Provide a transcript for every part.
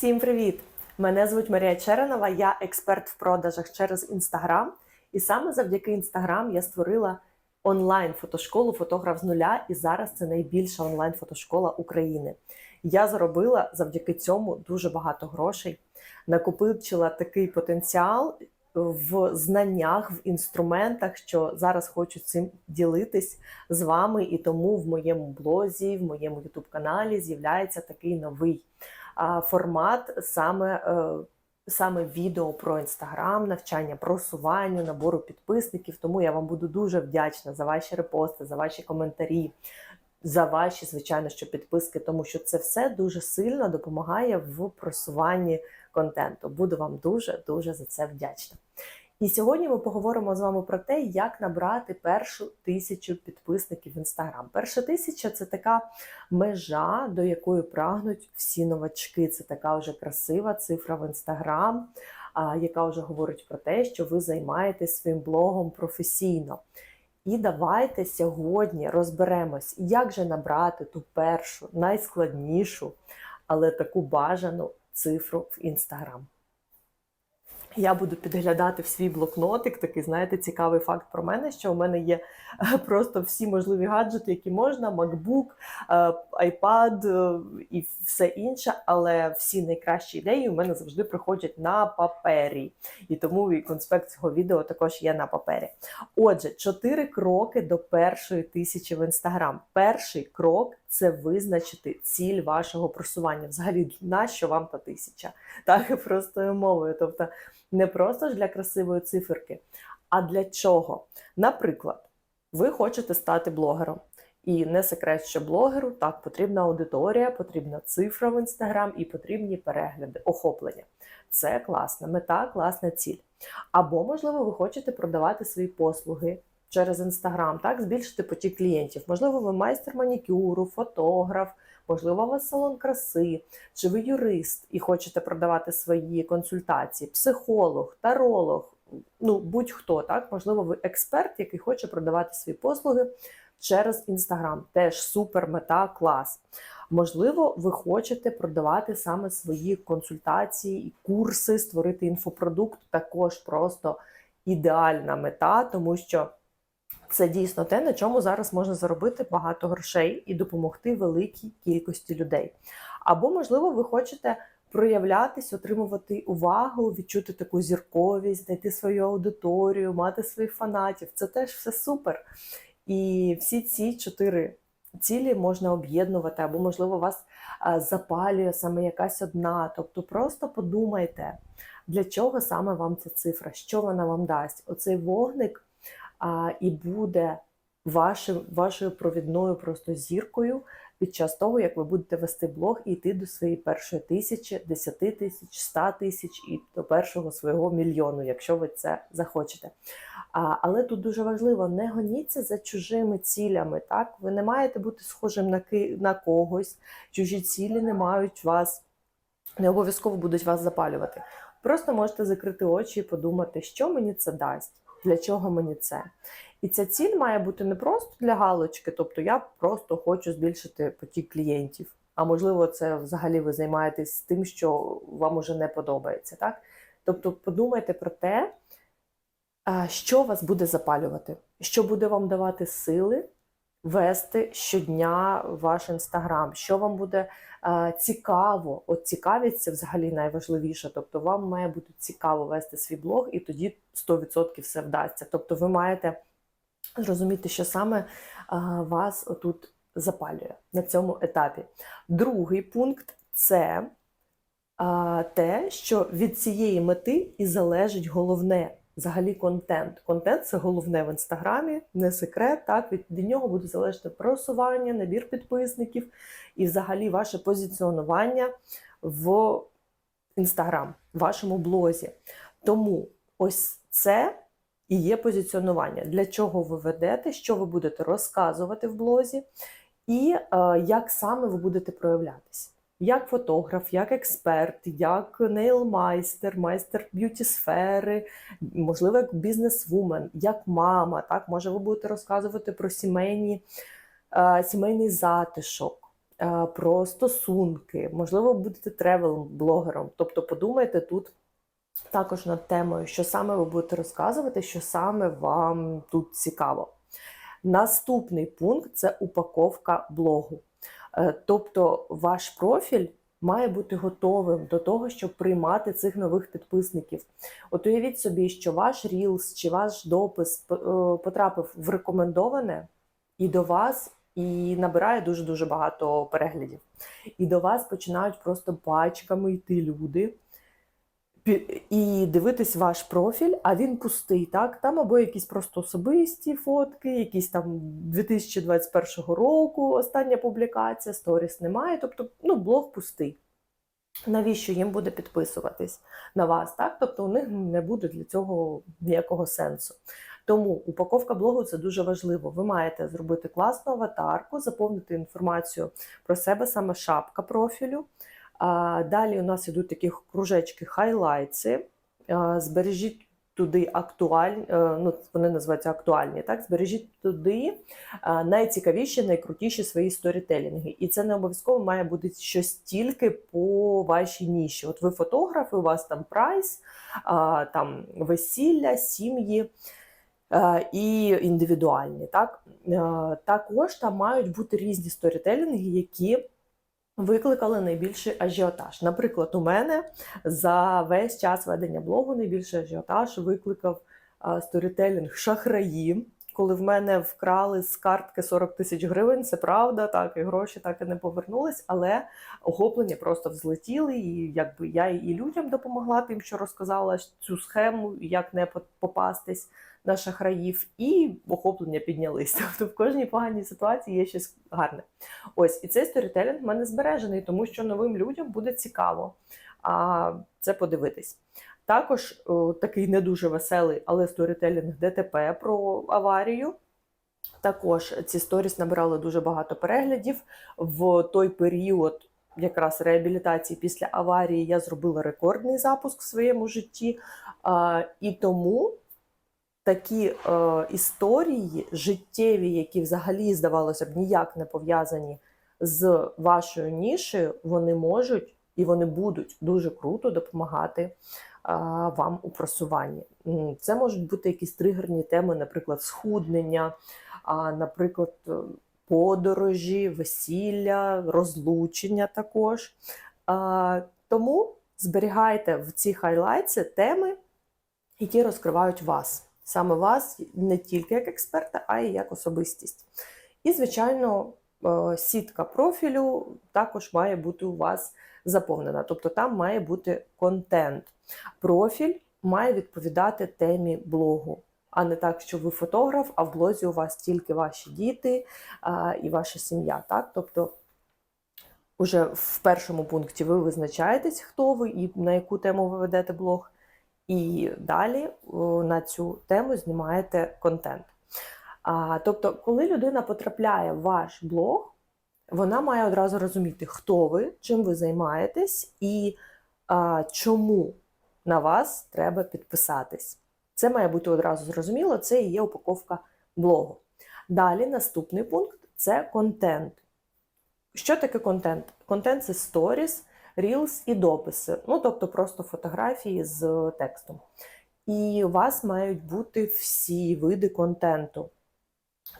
Всім привіт! Мене звуть Марія Черенова, я експерт в продажах через Інстаграм. І саме завдяки Інстаграм я створила онлайн-фотошколу Фотограф з нуля, і зараз це найбільша онлайн-фотошкола України. Я заробила завдяки цьому дуже багато грошей, накопичила такий потенціал в знаннях, в інструментах, що зараз хочу цим ділитись з вами, і тому в моєму блозі, в моєму ютуб-каналі з'являється такий новий формат саме. е, Саме відео про інстаграм, навчання просуванню, набору підписників. Тому я вам буду дуже вдячна за ваші репости, за ваші коментарі, за ваші, звичайно, що підписки, тому що це все дуже сильно допомагає в просуванні контенту. Буду вам дуже дуже за це вдячна. І сьогодні ми поговоримо з вами про те, як набрати першу тисячу підписників в інстаграм. Перша тисяча це така межа, до якої прагнуть всі новачки. Це така вже красива цифра в інстаграм, яка вже говорить про те, що ви займаєтесь своїм блогом професійно. І давайте сьогодні розберемось, як же набрати ту першу, найскладнішу, але таку бажану цифру в інстаграм. Я буду підглядати в свій блокнотик. Такий, знаєте, цікавий факт про мене, що у мене є е, просто всі можливі гаджети, які можна: MacBook, е, iPad е, і все інше. Але всі найкращі ідеї у мене завжди приходять на папері. І тому і конспект цього відео також є на папері. Отже, чотири кроки до першої тисячі в інстаграм. Перший крок. Це визначити ціль вашого просування. Взагалі, на що вам та тисяча? Так, простою мовою. Тобто, не просто ж для красивої циферки, а для чого? Наприклад, ви хочете стати блогером. І не секрет, що блогеру так потрібна аудиторія, потрібна цифра в інстаграм і потрібні перегляди, охоплення. Це класна мета, класна ціль. Або, можливо, ви хочете продавати свої послуги через інстаграм, так, збільшити потік клієнтів. Можливо, ви майстер манікюру, фотограф, можливо, у вас салон краси, чи ви юрист і хочете продавати свої консультації, психолог, таролог, ну будь-хто, так, можливо, ви експерт, який хоче продавати свої послуги через інстаграм. Теж супер мета, клас. Можливо, ви хочете продавати саме свої консультації і курси, створити інфопродукт, також просто ідеальна мета, тому що. Це дійсно те, на чому зараз можна заробити багато грошей і допомогти великій кількості людей. Або, можливо, ви хочете проявлятись, отримувати увагу, відчути таку зірковість, знайти свою аудиторію, мати своїх фанатів. Це теж все супер. І всі ці чотири цілі можна об'єднувати, або, можливо, вас запалює саме якась одна. Тобто просто подумайте, для чого саме вам ця цифра, що вона вам дасть. Оцей вогник а, і буде вашим, вашою провідною просто зіркою під час того, як ви будете вести блог і йти до своєї першої тисячі, десяти тисяч, ста тисяч і до першого свого мільйону, якщо ви це захочете. А, Але тут дуже важливо, не гоніться за чужими цілями. Так, ви не маєте бути схожим на ки на когось, чужі цілі не мають вас, не обов'язково будуть вас запалювати. Просто можете закрити очі і подумати, що мені це дасть для чого мені це. І ця ціль має бути не просто для галочки, тобто я просто хочу збільшити потік клієнтів. А можливо, це взагалі ви займаєтесь тим, що вам уже не подобається. так? Тобто подумайте про те, що вас буде запалювати, що буде вам давати сили вести щодня ваш інстаграм, що вам буде е, цікаво. От цікавість це взагалі найважливіше. Тобто, вам має бути цікаво вести свій блог, і тоді 100% все вдасться. Тобто, ви маєте зрозуміти, що саме е, вас отут запалює на цьому етапі. Другий пункт це е, те, що від цієї мети і залежить головне взагалі контент. Контент це головне в інстаграмі, не секрет. Так від, нього буде залежати просування, набір підписників і взагалі ваше позиціонування в інстаграм, в вашому блозі. Тому ось це і є позиціонування. Для чого ви ведете, що ви будете розказувати в блозі, і е, як саме ви будете проявлятися як фотограф, як експерт, як нейлмайстер, майстер б'юті сфери, можливо, як бізнесвумен, як мама. Так, може, ви будете розказувати про сімейні, е, сімейний затишок. е, про стосунки, можливо, будете тревел-блогером. Тобто подумайте тут також над темою, що саме ви будете розказувати, що саме вам тут цікаво. Наступний пункт це упаковка блогу. Е, Тобто ваш профіль має бути готовим до того, щоб приймати цих нових підписників. От уявіть собі, що ваш Reels чи ваш допис е, потрапив в рекомендоване і до вас, і набирає дуже-дуже багато переглядів. І до вас починають просто пачками йти люди. І дивитись ваш профіль, а він пустий, так? Там або якісь просто особисті фотки, якісь там 2021 року остання публікація, сторіс немає. Тобто, ну, блог пустий. Навіщо їм буде підписуватись на вас? Так? Тобто у них не буде для цього ніякого сенсу. Тому упаковка блогу це дуже важливо. Ви маєте зробити класну аватарку, заповнити інформацію про себе, саме шапка профілю. Далі у нас ідуть такі кружечки хайлайтси. Збережіть туди актуальні, е, ну вони називаються актуальні. Так, збережіть туди найцікавіші, найкрутіші свої сторітелінги. І це не обов'язково має бути щось тільки по вашій ніші. От ви фотографи, у вас там прайс, там весілля, сім'ї. е, І індивідуальні, так Е, також там мають бути різні сторітелінги, які викликали найбільший ажіотаж. Наприклад, у мене за весь час ведення блогу найбільший ажіотаж викликав сторітелінг шахраї. Коли в мене вкрали з картки 40 тисяч гривень, це правда, так і гроші так і не повернулись, але охоплення просто взлетіли. І якби я і людям допомогла тим, що розказала цю схему, як не попастись на шахраїв, і охоплення піднялись. Тобто в кожній поганій ситуації є щось гарне. Ось і цей сторітелінг в мене збережений, тому що новим людям буде цікаво а, це подивитись. Також о, такий не дуже веселий, але сторітелінг ДТП про аварію. Також ці сторіс набирали дуже багато переглядів. В той період якраз реабілітації після аварії я зробила рекордний запуск в своєму житті. І тому такі е, історії життєві, які взагалі, здавалося б, ніяк не пов'язані з вашою нішею, вони можуть і вони будуть дуже круто допомагати е, вам у просуванні. Це можуть бути якісь тригерні теми, наприклад, схуднення, а, наприклад, е, подорожі, весілля, розлучення також. А, Тому зберігайте в ці хайлайтси теми, які розкривають вас. Саме вас не тільки як експерта, а й як особистість. І, звичайно, е, сітка профілю також має бути у вас заповнена. Тобто там має бути контент. Профіль має відповідати темі блогу, а не так, що ви фотограф, а в блозі у вас тільки ваші діти а, і ваша сім'я. Так? Тобто, уже в першому пункті ви визначаєтесь, хто ви і на яку тему ви ведете блог. І далі на цю тему знімаєте контент. А, тобто, коли людина потрапляє в ваш блог, вона має одразу розуміти, хто ви, чим ви займаєтесь і а, чому на вас треба підписатись. Це має бути одразу зрозуміло, це і є упаковка блогу. Далі наступний пункт це контент. Що таке контент? Контент це сторіс, Reels і дописи, ну тобто просто фотографії з текстом. І у вас мають бути всі види контенту.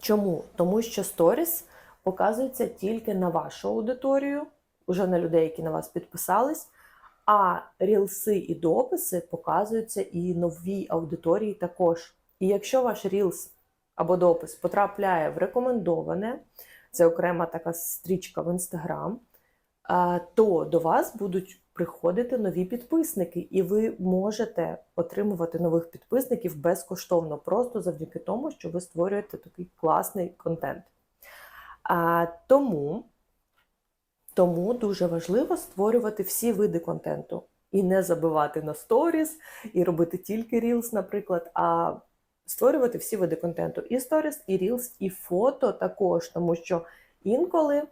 Чому? Тому що сторіс показується тільки на вашу аудиторію, уже на людей, які на вас підписались. А рілси і дописи показуються і новій аудиторії також. І якщо ваш рілс або допис потрапляє в рекомендоване, це окрема така стрічка в інстаграм, то до вас будуть приходити нові підписники, і ви можете отримувати нових підписників безкоштовно, просто завдяки тому, що ви створюєте такий класний контент. А, Тому, тому дуже важливо створювати всі види контенту і не забивати на сторіс, і робити тільки Reels, наприклад, а створювати всі види контенту: і сторіс, і Reels, і фото також, тому що інколи.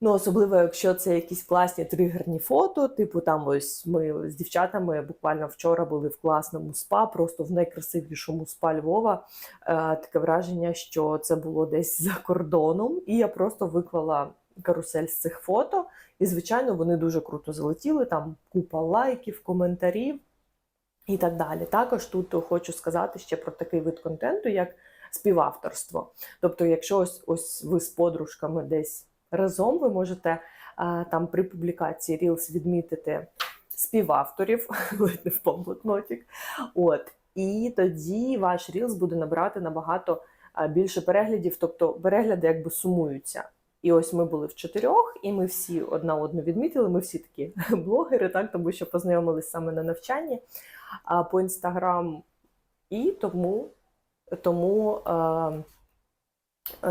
Ну, особливо, якщо це якісь класні тригерні фото, типу там ось ми з дівчатами буквально вчора були в класному спа, просто в найкрасивішому спа Львова. Е, таке враження, що це було десь за кордоном, і я просто виклала карусель з цих фото. І, звичайно, вони дуже круто залетіли. Там купа лайків, коментарів і так далі. Також тут хочу сказати ще про такий вид контенту, як співавторство. Тобто, якщо ось ось ви з подружками десь разом, ви можете там при публікації Reels відмітити співавторів, ледь не впав блокнотик. От. І тоді ваш Reels буде набирати набагато більше переглядів, тобто перегляди якби сумуються. І ось ми були в чотирьох, і ми всі одна одну відмітили. Ми всі такі блогери, так тому що познайомились саме на навчанні а, по інстаграм. І тому, тому е, е,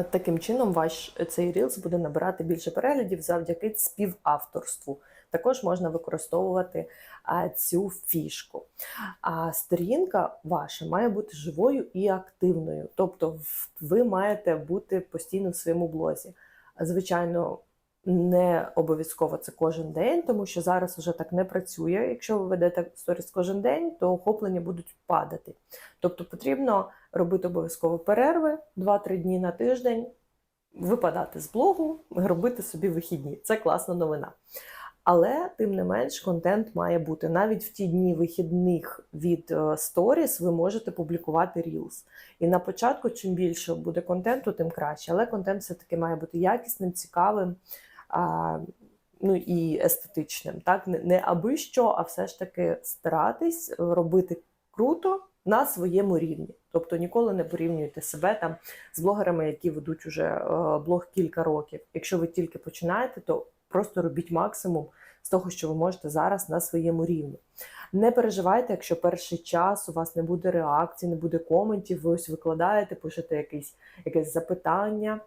таким чином ваш цей рілс буде набирати більше переглядів завдяки співавторству. Також можна використовувати а, цю фішку. А сторінка ваша має бути живою і активною. Тобто, ви маєте бути постійно в своєму блозі. Звичайно, не обов'язково це кожен день, тому що зараз вже так не працює. Якщо ви ведете сторіс кожен день, то охоплення будуть падати. Тобто потрібно робити обов'язково перерви 2-3 дні на тиждень, випадати з блогу, робити собі вихідні. Це класна новина. Але тим не менш, контент має бути навіть в ті дні вихідних від е, сторіс ви можете публікувати Reels. І на початку, чим більше буде контенту, тим краще. Але контент все-таки має бути якісним, цікавим ну і естетичним. Так? Не, аби що, а все ж таки старатись робити круто на своєму рівні. Тобто ніколи не порівнюйте себе там з блогерами, які ведуть уже е, блог кілька років. Якщо ви тільки починаєте, то просто робіть максимум з того, що ви можете зараз на своєму рівні. Не переживайте, якщо перший час у вас не буде реакції, не буде коментів, ви ось викладаєте, пишете якесь, якесь запитання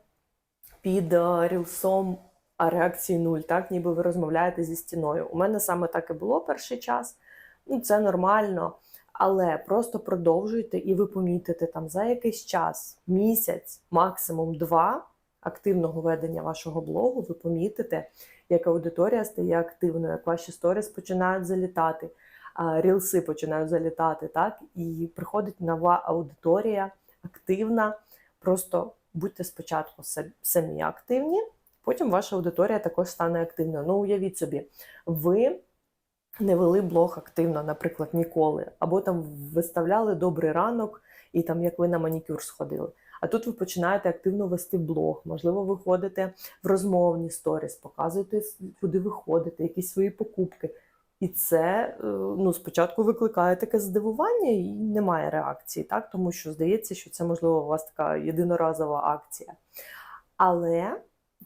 під е, рілсом, а реакції нуль, так ніби ви розмовляєте зі стіною. У мене саме так і було перший час. Ну, це нормально. Але просто продовжуйте, і ви помітите там за якийсь час, місяць, максимум два активного ведення вашого блогу, ви помітите, як аудиторія стає активною, як ваші сторіс починають залітати, рілси починають залітати, так, і приходить нова аудиторія активна. Просто будьте спочатку самі активні, потім ваша аудиторія також стане активною. Ну, уявіть собі, ви не вели блог активно, наприклад, ніколи, або там виставляли добрий ранок, і там як ви на манікюр сходили. А тут ви починаєте активно вести блог. Можливо, ви ходите в розмовні сторіс, показуєте, куди ви ходите, якісь свої покупки. І це е, ну, спочатку викликає таке здивування і немає реакції, так? тому що здається, що це можливо у вас така єдиноразова акція. Але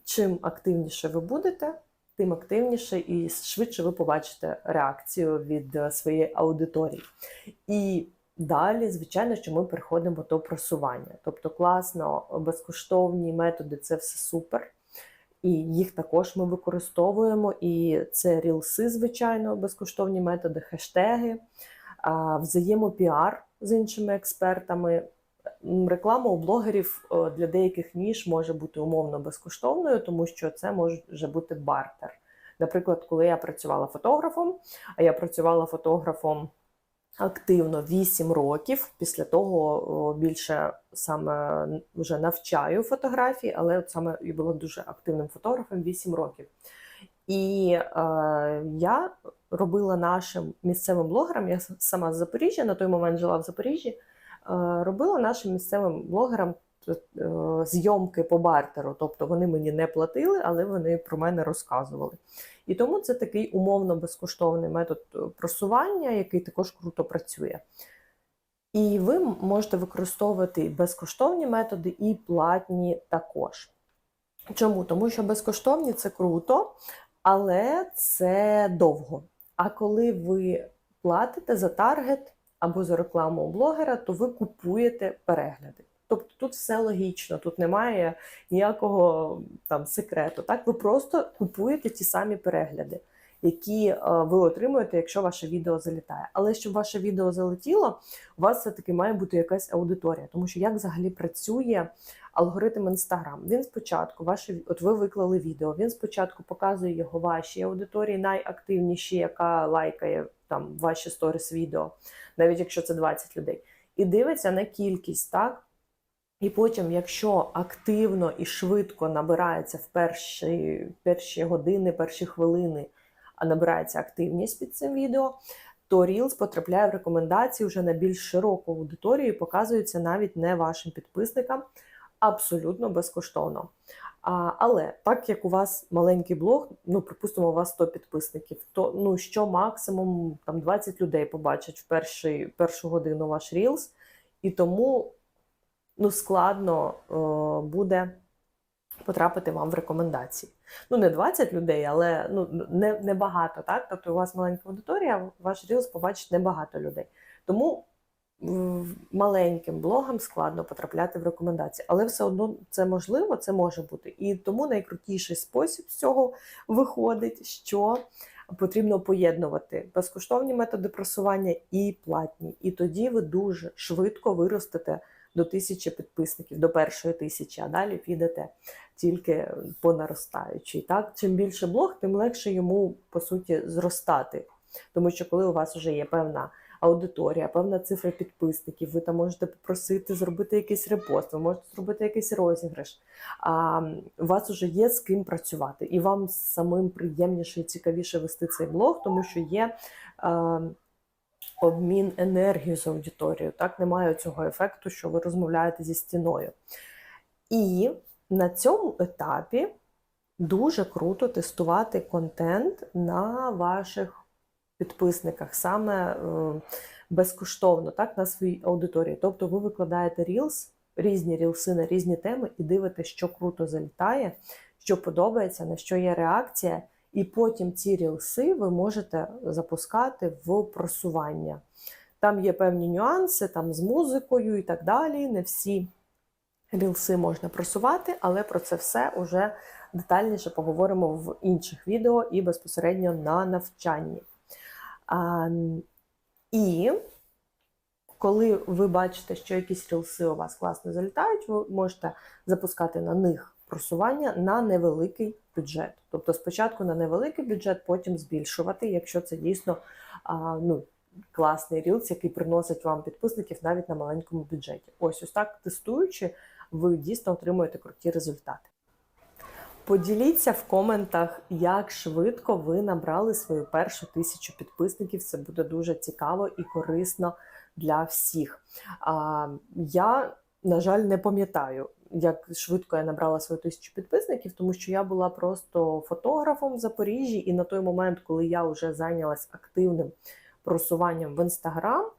чим активніше ви будете, тим активніше і швидше ви побачите реакцію від е, своєї аудиторії. І далі, звичайно, що ми переходимо до просування. Тобто класно, безкоштовні методи це все супер. І їх також ми використовуємо. І це рілси, звичайно, безкоштовні методи, хештеги, взаємопіар з іншими експертами. Реклама у блогерів е, для деяких ніж може бути умовно безкоштовною, тому що це може бути бартер. Наприклад, коли я працювала фотографом, а я працювала фотографом активно 8 років. Після того більше саме вже навчаю фотографії, але от саме я була дуже активним фотографом 8 років. І е, я робила нашим місцевим блогерам, я сама з Запоріжжя, на той момент жила в Запоріжжі, робила нашим місцевим блогерам е, зйомки по бартеру. Тобто вони мені не платили, але вони про мене розказували. І тому це такий умовно безкоштовний метод е, просування, який також круто працює. І ви можете використовувати безкоштовні методи, і платні також. Чому? Тому що безкоштовні це круто, але це довго. А коли ви платите за таргет або за рекламу блогера, то ви купуєте перегляди. Тобто тут все логічно, тут немає ніякого там секрету. Так, ви просто купуєте ті самі перегляди, які е, ви отримуєте, якщо ваше відео залітає. Але щоб ваше відео залетіло, у вас все-таки має бути якась аудиторія, тому що як взагалі працює алгоритм Інстаграм. Він спочатку, ваші, от ви виклали відео, він спочатку показує його вашій аудиторії, найактивніші, яка лайкає там ваші сторіс відео, навіть якщо це 20 людей, і дивиться на кількість, так? І потім, якщо активно і швидко набирається в перші, перші години, перші хвилини, набирається активність під цим відео, то Reels потрапляє в рекомендації вже на більш широку аудиторію і показується навіть не вашим підписникам абсолютно безкоштовно. А, але так як у вас маленький блог, ну припустимо, у вас 100 підписників, то ну що максимум там 20 людей побачать в перший, першу годину ваш Reels, і тому ну, складно е, буде потрапити вам в рекомендації. Ну, не 20 людей, але ну, не, не багато, так? Тобто у вас маленька аудиторія, ваш Reels побачить небагато людей. Тому маленьким блогам складно потрапляти в рекомендації, але все одно це можливо, це може бути. І тому найкрутіший спосіб з цього виходить, що потрібно поєднувати безкоштовні методи просування і платні. І тоді ви дуже швидко виростете до тисячі підписників, до першої тисячі, а далі підете тільки по наростаючій. Так, чим більше блог, тим легше йому по суті зростати. Тому що коли у вас вже є певна аудиторія, певна цифра підписників, ви там можете попросити зробити якийсь репост, ви можете зробити якийсь розіграш. А у вас вже є з ким працювати, і вам самим приємніше і цікавіше вести цей блог, тому що є. е, Обмін енергією з аудиторією. Так, немає цього ефекту, що ви розмовляєте зі стіною. І на цьому етапі дуже круто тестувати контент на ваших підписниках, саме е, безкоштовно, так, на своїй аудиторії. Тобто ви викладаєте Reels, різні рілси на різні теми і дивитесь, що круто залітає, що подобається, на що є реакція. І потім ці рілси ви можете запускати в просування. Там є певні нюанси, там з музикою і так далі. Не всі рілси можна просувати, але про це все вже детальніше поговоримо в інших відео і безпосередньо на навчанні. А, і коли ви бачите, що якісь рілси у вас класно залітають, ви можете запускати на них просування на невеликий бюджет. Тобто спочатку на невеликий бюджет, потім збільшувати, якщо це дійсно а, ну, класний рілс, який приносить вам підписників навіть на маленькому бюджеті. Ось ось так тестуючи, ви дійсно отримуєте круті результати. Поділіться в коментах, як швидко ви набрали свою першу тисячу підписників. Це буде дуже цікаво і корисно для всіх. А, я, на жаль, не пам'ятаю, як швидко я набрала свою тисячу підписників, тому що я була просто фотографом в Запоріжжі, і на той момент, коли я вже зайнялась активним просуванням в інстаграм,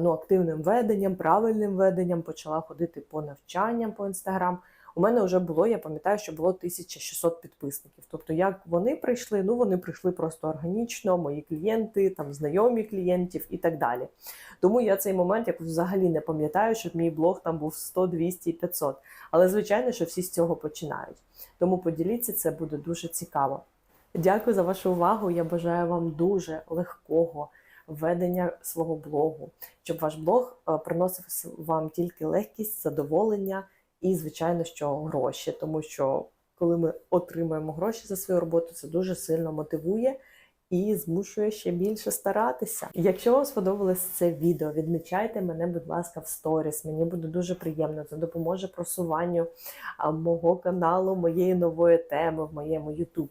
ну, активним веденням, правильним веденням, почала ходити по навчанням по інстаграм. У мене вже було, я пам'ятаю, що було 1600 підписників. Тобто, як вони прийшли, ну вони прийшли просто органічно, мої клієнти, там знайомі клієнтів і так далі. Тому я цей момент як взагалі не пам'ятаю, щоб мій блог там був 100, 200 500. Але звичайно, що всі з цього починають. Тому поділіться, це буде дуже цікаво. Дякую за вашу увагу. Я бажаю вам дуже легкого ведення свого блогу, щоб ваш блог е, приносив вам тільки легкість, задоволення і, звичайно, що гроші, тому що коли ми отримуємо гроші за свою роботу, це дуже сильно мотивує і змушує ще більше старатися. Якщо вам сподобалось це відео, відмічайте мене, будь ласка, в сторіс. Мені буде дуже приємно. Це допоможе просуванню мого каналу, моєї нової теми в моєму YouTube.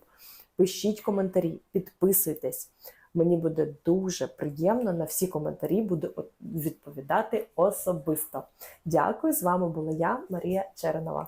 Пишіть коментарі, підписуйтесь. Мені буде дуже приємно на всі коментарі буду відповідати особисто. Дякую, з вами була я, Марія Черенова.